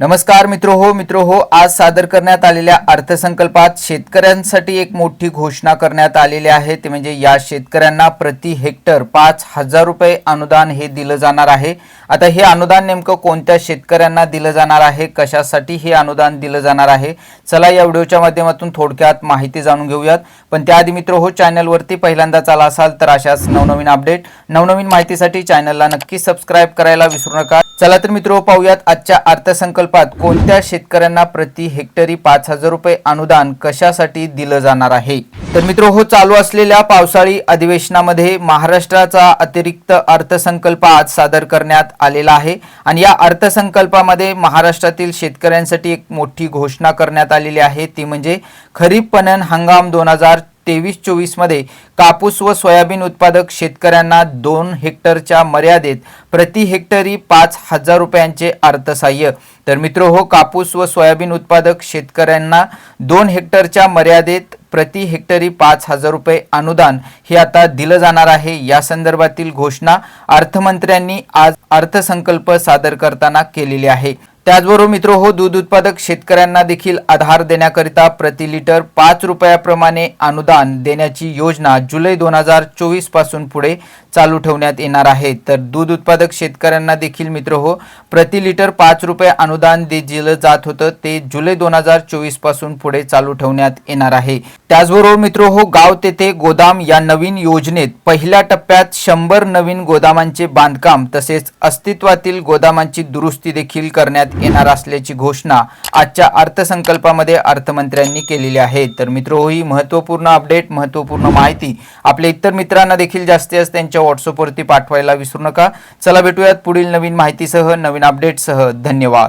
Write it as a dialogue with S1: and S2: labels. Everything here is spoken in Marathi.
S1: नमस्कार मित्र हो मित्र हो. आज सादर करण्यात आलेल्या अर्थसंकल्पात शेतकऱ्यांसाठी एक मोठी घोषणा करण्यात आलेली आहे. ते म्हणजे या शेतकऱ्यांना प्रति हेक्टर पाच हजार रुपये अनुदान हे दिलं जाणार आहे. आता हे अनुदान नेमकं कोणत्या शेतकऱ्यांना दिलं जाणार आहे? कशासाठी हे अनुदान दिलं जाणार आहे? चला या व्हिडिओच्या माध्यमातून थोडक्यात माहिती जाणून घेऊयात. पण त्याआधी मित्र हो चॅनलवरती पहिल्यांदाच आला असाल तर अशाच नवनवीन अपडेट नवनवीन माहितीसाठी चॅनलला नक्की सबस्क्राईब करायला विसरू नका. चला तर मित्र पाहूयात आजच्या अर्थसंकल्पात कोणत्या शेतकऱ्यांना प्रति हेक्टरी पाच हजार रुपये अनुदान कशासाठी दिलं जाणार आहे? तर मित्र हो चालू असलेल्या पावसाळी अधिवेशनामध्ये महाराष्ट्राचा अतिरिक्त अर्थसंकल्प आज सादर करण्यात आलेला आहे. आणि या अर्थसंकल्पामध्ये महाराष्ट्रातील शेतकऱ्यांसाठी एक मोठी घोषणा करण्यात आलेली आहे. ती म्हणजे खरीप पणन हंगाम दोन हजार तेवीस चोवीसमध्ये कापूस व सोयाबीन उत्पादक शेतकऱ्यांना दोन हेक्टरच्या मर्यादेत प्रति हेक्टरी पाच हजार रुपयांचे अर्थसहाय्य तर मित्र हो कापूस व सोयाबीन उत्पादक शेतकऱ्यांना दोन हेक्टरच्या मर्यादेत प्रति हेक्टरी पाच हजार रुपये अनुदान हे आता दिलं जाणार आहे. या संदर्भातील घोषणा अर्थमंत्र्यांनी आज अर्थसंकल्प सादर करताना केलेली आहे. त्याचबरोबर मित्र हो दूध उत्पादक शेतकऱ्यांना देखील आधार देण्याकरिता प्रति लिटर पाच रुपयाप्रमाणे अनुदान देण्याची योजना जुलै दोन हजार चोवीसपासून पुढे चालू ठेवण्यात येणार आहे. तर दूध उत्पादक शेतकऱ्यांना देखील मित्र हो प्रति लिटर पाच रुपये अनुदान दे दिलं जात होतं. ते जुलै दोन हजार चोवीसपासून पुढे चालू ठेवण्यात येणार आहे. त्याचबरोबर मित्र हो गाव तेथे गोदाम या नवीन योजनेत पहिल्या टप्प्यात शंभर नवीन गोदामांचे बांधकाम तसेच अस्तित्वातील गोदामांची दुरुस्ती देखील करण्यात येणार असल्याची घोषणा आजच्या अर्थसंकल्पामध्ये अर्थमंत्र्यांनी केलेली आहे. तर मित्र ही महत्त्वपूर्ण अपडेट महत्त्वपूर्ण माहिती आपल्या इतर मित्रांना देखील जास्तीत जास्त त्यांच्या व्हॉट्सअपवरती पाठवायला विसरू नका. चला भेटूयात पुढील नवीन माहितीसह नवीन अपडेटसह धन्यवाद.